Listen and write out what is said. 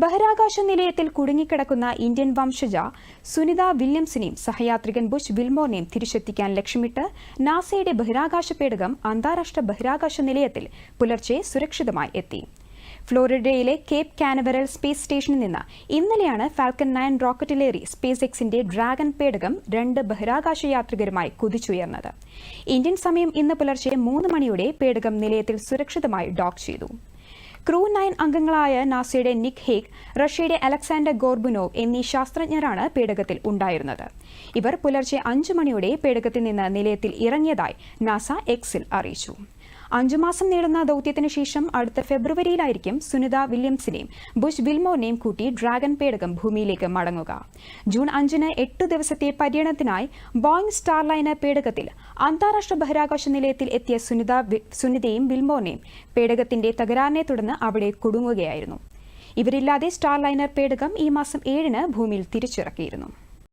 ബഹിരാകാശ നിലയത്തിൽ കുടുങ്ങിക്കിടക്കുന്ന ഇന്ത്യൻ വംശജ സുനിത വില്യംസിനെയും സഹയാത്രികൻ ബുഷ് വിൽമോറിനെയും തിരിച്ചെത്തിക്കാൻ ലക്ഷ്യമിട്ട് നാസയുടെ ബഹിരാകാശ പേടകം അന്താരാഷ്ട്ര ബഹിരാകാശ നിലയത്തിൽ പുലർച്ചെ സുരക്ഷിതമായി എത്തി. ഫ്ലോറിഡയിലെ കേപ്പ് കാനവറൽ സ്പേസ് സ്റ്റേഷനിൽ നിന്ന് ഇന്നലെയാണ് ഫാൽക്കൺ നയൻ റോക്കറ്റിലേറി സ്പേസ് എക്സിന്റെ ഡ്രാഗൺ പേടകം രണ്ട് ബഹിരാകാശ യാത്രികരുമായി കുതിച്ചുയർന്നത്. ഇന്ത്യൻ സമയം ഇന്ന് പുലർച്ചെ മൂന്ന് മണിയോടെ പേടകം നിലയത്തിൽ സുരക്ഷിതമായി ഡോക്ക് ചെയ്തു. ക്രൂ നയൻ അംഗങ്ങളായ നാസയുടെ നിക് ഹേഗ് റഷ്യയുടെ അലക്സാണ്ടർ ഗോർബുനോവ് എന്നീ ശാസ്ത്രജ്ഞരാണ് പേടകത്തിൽ ഉണ്ടായിരുന്നത്. ഇവർ പുലർച്ചെ അഞ്ചു മണിയോടെ പേടകത്തിൽ നിന്ന് നിലയത്തിൽ ഇറങ്ങിയതായി നാസ എക്സിൽ അറിയിച്ചു. അഞ്ചു മാസം നീളുന്ന ദൌത്യത്തിന് ശേഷം അടുത്ത ഫെബ്രുവരിയിലായിരിക്കും സുനിത വില്യംസിനെയും ബുഷ് വിൽമോറിനെയും കൂട്ടി ഡ്രാഗൺ പേടകം ഭൂമിയിലേക്ക് മടങ്ങുക. ജൂൺ അഞ്ചിന് എട്ട് ദിവസത്തെ പര്യടനത്തിനായി ബോയിങ് സ്റ്റാർലൈനർ പേടകത്തിൽ അന്താരാഷ്ട്ര ബഹിരാകാശ നിലയത്തിൽ എത്തിയ സുനിത സുനിതയും വിൽമോറിനെയും പേടകത്തിന്റെ തകരാറിനെ തുടർന്ന് അവിടെ കുടുങ്ങുകയായിരുന്നു. ഇവരില്ലാതെ സ്റ്റാർലൈനർ പേടകം ഈ മാസം ഏഴിന് ഭൂമിയിൽ തിരിച്ചിറക്കിയിരുന്നു.